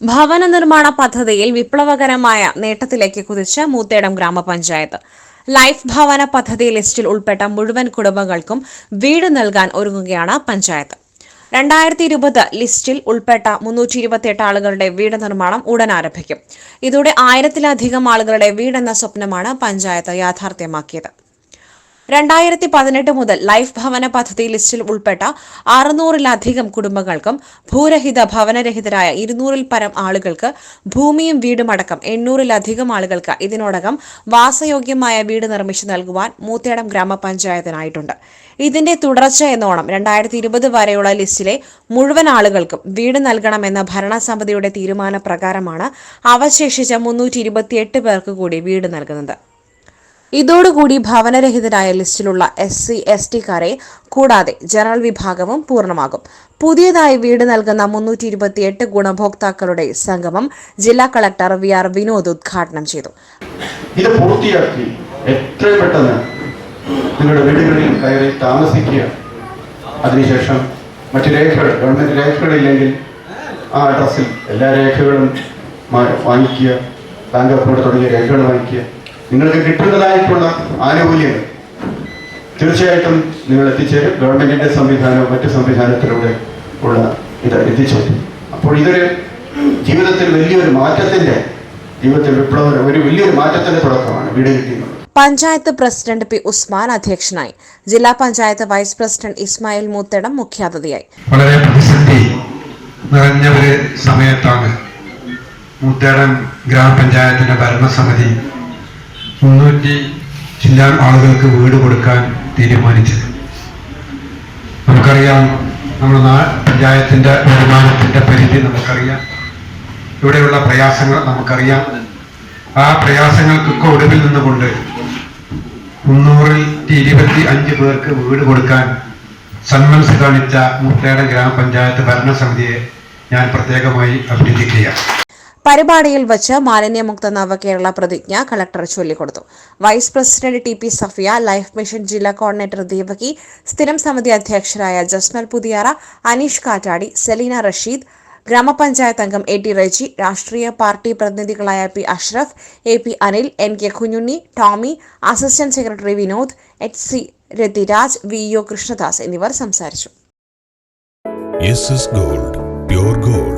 ഭവന നിർമ്മാണ പദ്ധതിയിൽ വിപ്ലവകരമായ നേട്ടത്തിലേക്ക് കുതിച്ച മൂത്തേടം ഗ്രാമപഞ്ചായത്ത്. ലൈഫ് ഭവന പദ്ധതി ലിസ്റ്റിൽ ഉൾപ്പെട്ട മുഴുവൻ കുടുംബങ്ങൾക്കും വീട് നൽകാൻ ഒരുങ്ങുകയാണ് പഞ്ചായത്ത്. രണ്ടായിരത്തി ഇരുപത് ലിസ്റ്റിൽ ഉൾപ്പെട്ട മുന്നൂറ്റി ഇരുപത്തിയെട്ട് ആളുകളുടെ വീട് നിർമ്മാണം ഉടൻ ആരംഭിക്കും. ഇതോടെ ആയിരത്തിലധികം ആളുകളുടെ വീടെന്ന സ്വപ്നമാണ് പഞ്ചായത്ത് യാഥാർത്ഥ്യമാക്കിയത്. രണ്ടായിരത്തി പതിനെട്ട് മുതൽ ലൈഫ് ഭവന പദ്ധതി ലിസ്റ്റിൽ ഉൾപ്പെട്ട അറുന്നൂറിലധികം കുടുംബങ്ങൾക്കും ഭൂരഹിത ഭവനരഹിതരായ ഇരുന്നൂറിൽ പരം ആളുകൾക്ക് ഭൂമിയും വീടുമടക്കം എണ്ണൂറിലധികം ആളുകൾക്ക് ഇതിനോടകം വാസയോഗ്യമായ വീട് നിർമ്മിച്ചു നൽകുവാൻ മൂത്തേടം ഗ്രാമപഞ്ചായത്തിനായിട്ടുണ്ട്. ഇതിന്റെ തുടർച്ച എന്നോണം രണ്ടായിരത്തി ഇരുപത് വരെയുള്ള ലിസ്റ്റിലെ മുഴുവൻ ആളുകൾക്കും വീട് നൽകണമെന്ന ഭരണസമിതിയുടെ തീരുമാനപ്രകാരമാണ് അവശേഷിച്ച മുന്നൂറ്റി പേർക്ക് കൂടി വീട് നൽകുന്നത്. ഇതോടുകൂടി ഭവനരഹിതരായ ലിസ്റ്റിലുള്ള എസ് സി എസ് ടിക്കാരെ കൂടാതെ ജനറൽ വിഭാഗവും പൂർണമാകും. പുതിയതായി വീട് നൽകുന്ന മുന്നൂറ്റി ഇരുപത്തിയെട്ട് ഗുണഭോക്താക്കളുടെ സംഗമം ജില്ലാ കളക്ടർ വി ആർ വിനോദ് ഉദ്ഘാടനം ചെയ്തു. ഇത് പൂർത്തിയാക്കി എത്രയും പെട്ടെന്ന് നിങ്ങളുടെ വീടുകളിൽ കയറി താമസിക്കുക. അതിനുശേഷം മറ്റു രേഖകൾ ഗവൺമെന്റ് രേഖകളില്ലെങ്കിൽ ആ അഡ്രസ്സിൽ എല്ലാ രേഖകളും വാങ്ങിക്കുക ബാങ്ക് അക്കൗണ്ട് തുടങ്ങിയ രേഖകൾ വാങ്ങിക്കുക. നിങ്ങൾക്ക് കിട്ടുന്നതായിട്ടുള്ള ആനുകൂല്യം തീർച്ചയായിട്ടും നിങ്ങൾ എത്തിച്ചേരും ഗവൺമെന്റിന്റെ സംവിധാനവും മറ്റു സംവിധാനത്തിലൂടെ ഉള്ള ഇത് എത്തിച്ചേരും. അപ്പോൾ ഇതൊരു ജീവിതത്തിൽ വലിയൊരു മാറ്റത്തിന്റെ ജീവിതത്തിൽ വിപ്ലവ ഒരു വലിയൊരു മാറ്റത്തിന്റെ തുടക്കമാണ് വീട് കിട്ടിയുള്ളത് പഞ്ചായത്ത് പ്രസിഡന്റ് പി ഉസ്മാൻ അധ്യക്ഷനായി. ജില്ലാ പഞ്ചായത്ത് വൈസ് പ്രസിഡന്റ് ഇസ്മായിൽ മൂത്തടം മുഖ്യാതിഥിയായി. വളരെ പ്രതിസന്ധി നിറഞ്ഞ ഒരു സമയത്താണ് മൂത്തേടം ഗ്രാമപഞ്ചായത്തിന്റെ ഭരണസമിതി മുന്നൂറ്റി ചില്ലാൻ ആളുകൾക്ക് വീട് കൊടുക്കാൻ തീരുമാനിച്ചത്. നമുക്കറിയാം നമ്മുടെ നാ പഞ്ചായത്തിന്റെ വരുമാനത്തിന്റെ പരിധി നമുക്കറിയാം. ഇവിടെയുള്ള പ്രയാസങ്ങൾ നമുക്കറിയാം. ആ പ്രയാസങ്ങൾക്കൊക്കെ ഒടുവിൽ നിന്നുകൊണ്ട് മുന്നൂറിൽ ഇരുപത്തി അഞ്ച് പേർക്ക് വീട് കൊടുക്കാൻ സന്മനസ് കാണിച്ച മുട്ടേട ഗ്രാമപഞ്ചായത്ത് ഭരണസമിതിയെ ഞാൻ പ്രത്യേകമായി അഭിനന്ദിക്കുകയാണ്. പരിപാടിയിൽ വച്ച് മാലിന്യമുക്ത നവകേരള പ്രതിജ്ഞ കളക്ടർ ചൊല്ലിക്കൊടുത്തു. Vice president T P Safiya life mission ജില്ലാ കോർഡിനേറ്റർ ദേവകി സ്ഥിരം സമിതി അധ്യക്ഷരായ ജസ്മൽ പുതിയാറ അനീഷ് കാറ്റാടി സെലീന റഷീദ് ഗ്രാമപഞ്ചായത്ത് അംഗം എ ടി റെജി രാഷ്ട്രീയ party പ്രതിനിധികളായ P Ashraf A P Anil N K Kunhunni Tomy assistant secretary Vinod H C Rathiraj V O Krishnadas എന്നിവർ സംസാരിച്ചു. Gold gold